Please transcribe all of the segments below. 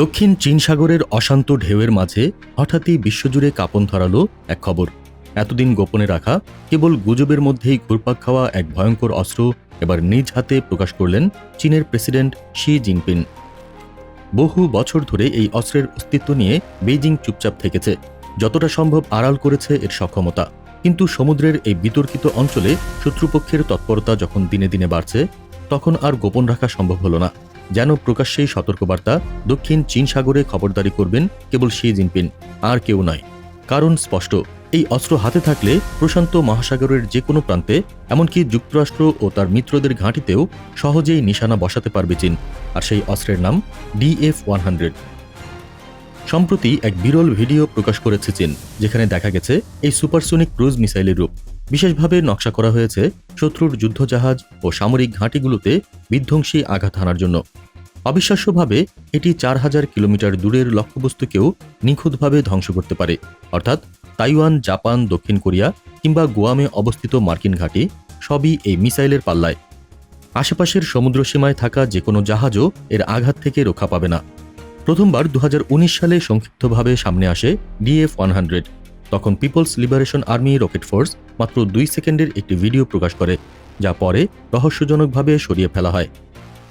দক্ষিণ চীন সাগরের অশান্ত ঢেউয়ের মাঝে হঠাৎই বিশ্বজুড়ে কাঁপন ধরালো এক খবর। এতদিন গোপনে রাখা, কেবল গুজবের মধ্যেই ঘুরপাক খাওয়া এক ভয়ঙ্কর অস্ত্র এবার নিজ হাতে প্রকাশ করলেন চীনের প্রেসিডেন্ট শি জিনপিং। বহু বছর ধরে এই অস্ত্রের অস্তিত্ব নিয়ে বেইজিং চুপচাপ থেকেছে, যতটা সম্ভব আড়াল করেছে এর সক্ষমতা। কিন্তু সমুদ্রের এই বিতর্কিত অঞ্চলে শত্রুপক্ষের তৎপরতা যখন দিনে দিনে বাড়ছে, তখন আর গোপন রাখা সম্ভব হলো না। যেন প্রকাশ্যেই সতর্কবার্তা, দক্ষিণ চীন সাগরে খবরদারি করবেন কেবল শি জিনপিং, আর কেউ নয়। কারণ স্পষ্ট, এই অস্ত্র হাতে থাকলে প্রশান্ত মহাসাগরের যে কোনো প্রান্তে, এমনকি যুক্তরাষ্ট্র ও তার মিত্রদের ঘাঁটিতেও সহজেই নিশানা বসাতে পারবে চীন, আর সেই অস্ত্রের নাম ডিএফ ওয়ান হান্ড্রেড। সম্প্রতি এক বিরল ভিডিও প্রকাশ করেছে চীন, যেখানে দেখা গেছে এই সুপারসোনিক ক্রুজ মিসাইলের রূপ। বিশেষভাবে নকশা করা হয়েছে শত্রুর যুদ্ধজাহাজ ও সামরিক ঘাঁটিগুলোতে বিধ্বংসী আঘাত হানার জন্য। অবিশ্বাস্যভাবে, এটি চার হাজার কিলোমিটার দূরের লক্ষ্যবস্তুকেও নিখুঁতভাবে ধ্বংস করতে পারে। অর্থাৎ, তাইওয়ান, জাপান, দক্ষিণ কোরিয়া কিংবা গোয়ামে অবস্থিত মার্কিন ঘাঁটি সবই এই মিসাইলের পাল্লায়। আশেপাশের সমুদ্রসীমায় থাকা যে কোনো জাহাজও এর আঘাত থেকে রক্ষা পাবে না। প্রথমবার দু হাজার উনিশ সালে সংক্ষিপ্তভাবে সামনে আসে ডিএফ ওয়ান হান্ড্রেড। তখন people's liberation army rocket force মাত্র দুই সেকেন্ডের একটি ভিডিও প্রকাশ করে, যা পরে রহস্যজনকভাবে সরিয়ে ফেলা হয়।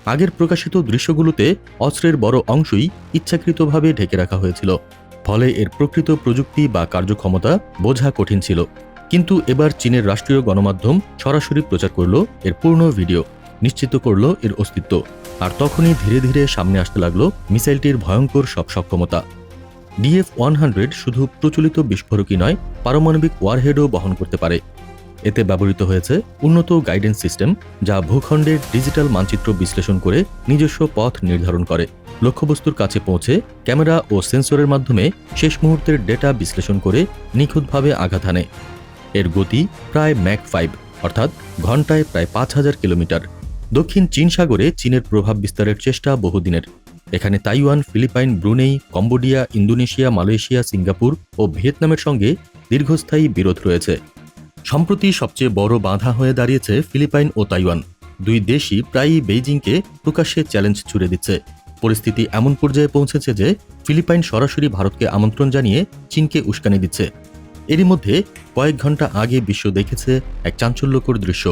আগের প্রকাশিত দৃশ্যগুলোতে অস্ত্রের বড় অংশই ইচ্ছাকৃতভাবে ঢেকে রাখা হয়েছিল। ফলে এর প্রকৃত প্রযুক্তি বা কার্যক্ষমতা বোঝা কঠিন ছিল। কিন্তু এবার চীনের রাষ্ট্রীয় গণমাধ্যম সরাসরি প্রচার করল এর পূর্ণ ভিডিও, নিশ্চিত করল এর অস্তিত্ব। আর তখনই ধীরে ধীরে সামনে আসতে লাগল মিসাইলটির ভয়ঙ্কর সব সক্ষমতা। ডিএফ ওয়ান হান্ড্রেড শুধু প্রচলিত বিস্ফোরকই নয়, পারমাণবিক ওয়ারহেডও বহন করতে পারে। এতে ব্যবহৃত হয়েছে উন্নত গাইডেন্স সিস্টেম যা ভূখণ্ডের ডিজিটাল মানচিত্র বিশ্লেষণ করে নিজস্ব পথ নির্ধারণ করে। লক্ষ্যবস্তুর কাছে পৌঁছে ক্যামেরা ও সেন্সরের মাধ্যমে শেষ মুহূর্তের ডেটা বিশ্লেষণ করে নিখুঁতভাবে আঘাত হানে। এর গতি প্রায় ম্যাক ফাইভ, অর্থাৎ ঘন্টায় প্রায় পাঁচ হাজার কিলোমিটার। দক্ষিণ চীন সাগরে চীনের প্রভাব বিস্তারের চেষ্টা বহুদিনের। এখানে Taiwan, Philippine, Brunei, Cambodia, Indonesia, Malaysia, Singapore ও ভিয়েতনামের সঙ্গে দীর্ঘস্থায়ী বিরোধ রয়েছে। সম্প্রতি সবচেয়ে বড় বাধা হয়ে দাঁড়িয়েছে ফিলিপাইন ও তাইওয়ান। দুই দেশই প্রায়ই বেইজিংকে প্রকাশ্যে চ্যালেঞ্জ ছুড়ে দিচ্ছে। পরিস্থিতি এমন পর্যায়ে পৌঁছেছে যে ফিলিপাইন সরাসরি ভারতকে আমন্ত্রণ জানিয়ে চীনকে উস্কানি দিচ্ছে। এরই মধ্যে কয়েক ঘণ্টা আগে বিশ্ব দেখেছে এক চাঞ্চল্যকর দৃশ্য।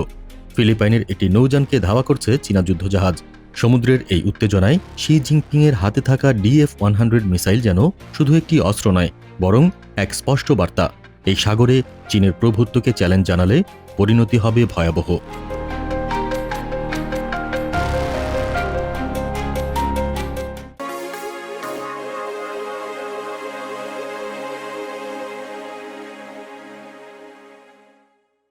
ফিলিপাইনের একটি নৌযানকে ধাওয়া করছে চীনা যুদ্ধজাহাজ। সমুদ্রের এই উত্তেজনায় শি জিনপিংয়ের হাতে থাকা ডিএফ ওয়ান হান্ড্রেড মিসাইল যেন শুধু একটি অস্ত্র নয়, বরং এক স্পষ্ট বার্তা। এই সাগরে চীনের প্রভুত্বকে চ্যালেঞ্জ জানালে পরিণতি হবে ভয়াবহ।